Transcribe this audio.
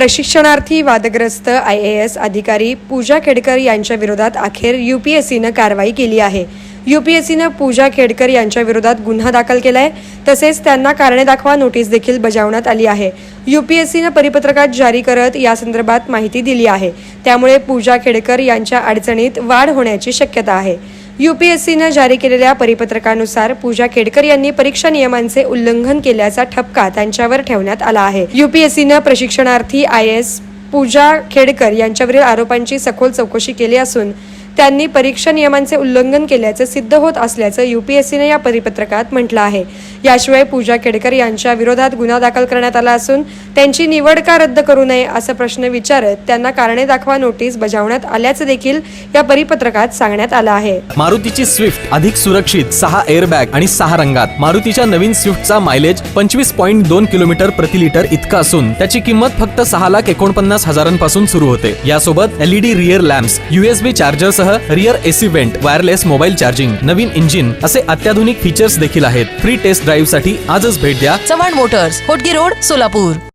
प्रशिक्षणार्थी वादग्रस्त I A S अधिकारी पूजा खेडकर यांच्या विरोधात अखेर यू पी एस सीनं कारवाई केली आहे. यू पी एस सीनं पूजा खेडकर यांच्या विरोधात गुन्हा दाखल केला आहे तसेच त्यांना कारणे दाखवा नोटीस देखील बजावण्यात आली आहे. यू पी एस सीनं परिपत्रकात जारी करत यासंदर्भात माहिती दिली आहे. त्यामुळे पूजा खेडकर यांच्या अडचणीत वाढ होण्याची शक्यता आहे. यूपीएससीनं जारी केलेल्या परिपत्रकानुसार पूजा खेडकर यांनी परीक्षा नियमांचे उल्लंघन केल्याचा ठपका त्यांच्यावर ठेवण्यात आला आहे. युपीएससीनं प्रशिक्षणार्थी आय एस पूजा खेडकर यांच्यावरील आरोपांची सखोल चौकशी केली असून त्यांनी परीक्षा नियमांचे उल्लंघन केल्याचे सिद्ध होत असल्याचं यूपीएससीने या परिपत्रकात म्हटलं आहे. याशिवाय पूजा केडकर यांच्या विरोधात गुन्हा दाखल करण्यात आला असून त्यांची निवड का रद्द करू नये असा प्रश्न विचारत त्यांना कारणे दाखवा नोटीस बजावण्यात आल्याचं देखील या परिपत्रकात सांगण्यात आलं आहे. मारुतीची स्विफ्ट अधिक सुरक्षित सहा एअरबॅग आणि सहा रंगात. मारुतीच्या नवीन स्विफ्टचा मायलेज पंचवीस पॉईंट दोन किलोमीटर प्रति लिटर इतका असून त्याची किंमत फक्त सहा लाख एकोणपन्नास हजारांपासून सुरू होते. यासोबत LED rear lamps USB charger सह rear AC vent wireless mobile charging नवीन इंजिन असे अत्याधुनिक फीचर्स देखील आहेत. फ्री टेस्ट ड्राईव्हसाठी आजच भेट द्या. Chavan motors Hotgi road Solapur.